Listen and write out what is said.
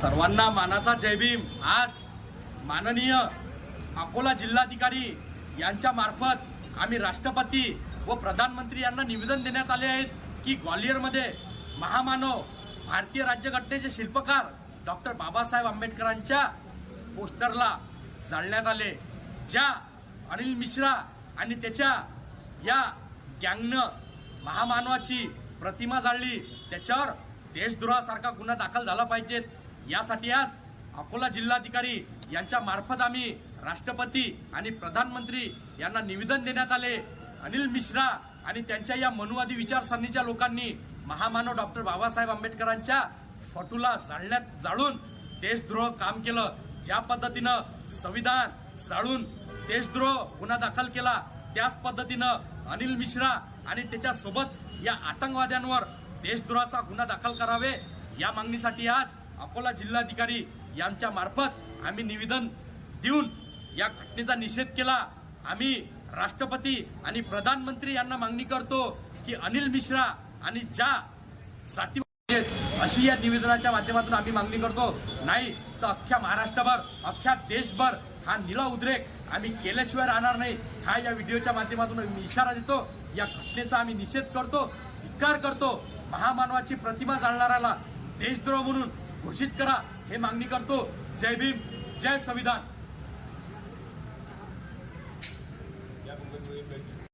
सर्वांना मानाचा जय भीम. आज माननीय अकोला जिल्हाधिकारी यांच्या मार्फत आम्ही राष्ट्रपती व प्रधानमंत्री यांना निवेदन देण्यात आले आहे की ग्वालियरमध्ये महामानव भारतीय राज्यघटनेचे शिल्पकार डॉक्टर बाबासाहेब आंबेडकरांच्या पोस्टरला जाळण्यात आले. ज्या अनिल मिश्रा आणि त्याच्या या गँगनं महामानवाची प्रतिमा जाळली. त्याच्यावर देशद्रोहासारखा गुन्हा दाखल झाला पाहिजेत. यासाठी आज अकोला जिल्हाधिकारी यांच्या मार्फत आम्ही राष्ट्रपती आणि प्रधानमंत्री यांना निवेदन देण्यात आले. अनिल मिश्रा आणि त्यांच्या या मनुवादी विचारसरणीच्या लोकांनी महामानव डॉक्टर बाबासाहेब आंबेडकरांच्या फटूला जाळण्यात जाळून देशद्रोह काम केलं. ज्या पद्धतीनं संविधान जाळून देशद्रोह गुन्हा दाखल केला त्याच पद्धतीनं अनिल मिश्रा आणि त्याच्यासोबत या आतंकवाद्यांवर देशद्रोहाचा गुन्हा दाखल करावे या मागणीसाठी आज अकोला जिल्हाधिकारी यांच्या मार्फत आम्ही निवेदन देऊन या घटनेचा निषेध केला. आम्ही राष्ट्रपती आणि प्रधानमंत्री यांना मागणी करतो की अनिल मिश्रा आणि ज्या साथी आहेत, अशी या निवेदनाच्या माध्यमातून आम्ही मागणी करतो. नाही तर अख्ख्या महाराष्ट्रभर अख्ख्या देशभर हा निळा उद्रेक आम्ही केल्याशिवाय राहणार नाही. हा या व्हिडिओच्या माध्यमातून इशारा देतो. या घटनेचा आम्ही निषेध करतो धिक्कार करतो. महामानवाची प्रतिमा जाणणाऱ्याला देशद्रोह म्हणून घोषित करा. हे मागणी करतो. जय भीम जय संविधान.